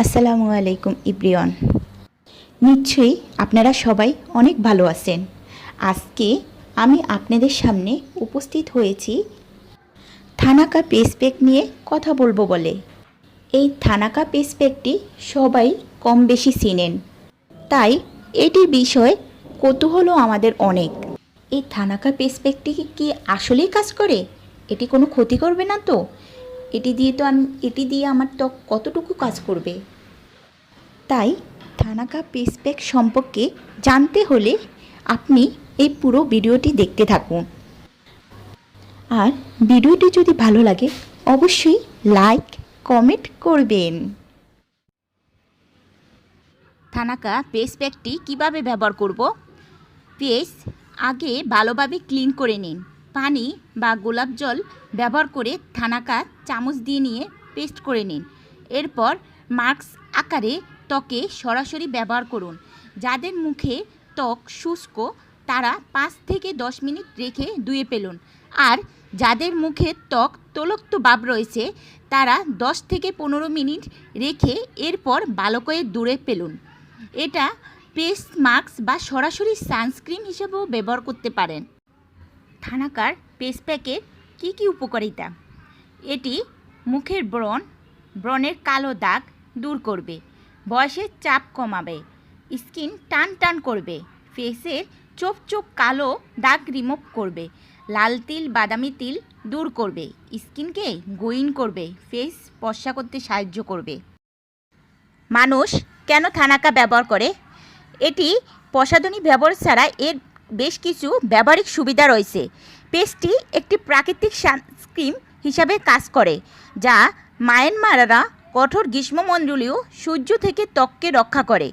আসসালামু আলাইকুম, ইব্রিয়ন। নিশ্চয়ই আপনারা সবাই অনেক ভালো আছেন। আজকে আমি আপনাদের সামনে উপস্থিত হয়েছি থানাকা পেসপ্যাক নিয়ে কথা বলব বলে। এই থানাকা পেসপ্যাকটি সবাই কম বেশি চিনেন। তাই এটির বিষয়ে কৌতূহলও আমাদের অনেক। এই থানাকা পেসপ্যাকটি কি আসলেই কাজ করে? এটি কোনো ক্ষতি করবে না তো? এটি দিয়ে তো আমি এটি দিয়ে আমার ত্বক কতটুকু কাজ করবে? তাই থানাকা পেসপ্যাক সম্পর্কে জানতে হলে আপনি এই পুরো ভিডিওটি দেখতে থাকুন। আর ভিডিওটি যদি ভালো লাগে, অবশ্যই লাইক, কমেন্ট করবেন। থানাকা পেস প্যাকটি কীভাবে ব্যবহার করব? পেস আগে ভালোভাবে ক্লিন করে নিন। পানি বা গোলাপ জল ব্যবহার করে থানাকা চামচ দিয়ে নিয়ে পেস্ট করে নিন। এরপর মাস্ক আকারে ত্বকে সরাসরি ব্যবহার করুন। যাদের মুখে ত্বক শুষ্ক, তারা পাঁচ থেকে দশ মিনিট রেখে ধুয়ে পেলুন আর যাদের মুখে ত্বক তলক্ত ভাব রয়েছে, তারা দশ থেকে পনেরো মিনিট রেখে এরপর ভালো করে দূরে পেলুন এটা পেস্ট মাস্ক বা সরাসরি সানস্ক্রিন হিসেবেও ব্যবহার করতে পারেন। থানাকার ফেস প্যাকের কী কী উপকারিতা? এটি মুখের ব্রণ, ব্রণের কালো দাগ দূর করবে, বয়সের চাপ কমাবে, স্কিন টান টান করবে ফেসের চোপ চোপ কালো দাগ রিমুভ করবে, লাল তিল, বাদামি তিল দূর করবে, স্কিনকে গোয়িং করবে, ফেস পর্সা করতে সাহায্য করবে। মানুষ কেন থানাকা ব্যবহার করে? এটি প্রসাধনী ব্যবহার ছাড়া এর বেশ কিছু ব্যবহারিক সুবিধা রয়েছে। পেস্টটি একটি প্রাকৃতিক সানস্ক্রিন হিসাবে কাজ করে, যা মায়ানমাররা কঠোর গ্রীষ্মমণ্ডলীয় সূর্য থেকে ত্বককে রক্ষা করে।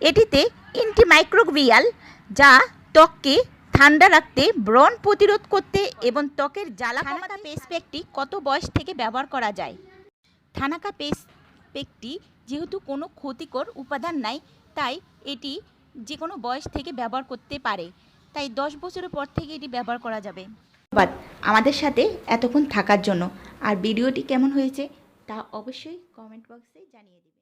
এটিতে অ্যান্টিমাইক্রোবিয়াল যা ত্বককে ঠান্ডা রাখতে ব্রণ প্রতিরোধ করতে এবং ত্বকের জ্বালা কমাতে পেস্ট প্যাকটি কত বয়স থেকে ব্যবহার করা যায়? থানাকা পেস্ট প্যাকটি যেহেতু কোনো ক্ষতিকর উপাদান নাই, তাই এটি যে কোনো বয়স থেকে ব্যবহার করতে পারে। তাই দশ বছরের পর থেকে এটি ব্যবহার করা যাবে। ধন্যবাদ আমাদের সাথে এতক্ষণ থাকার জন্য। আর ভিডিওটি কেমন হয়েছে তা অবশ্যই কমেন্ট বক্সে জানিয়ে দিন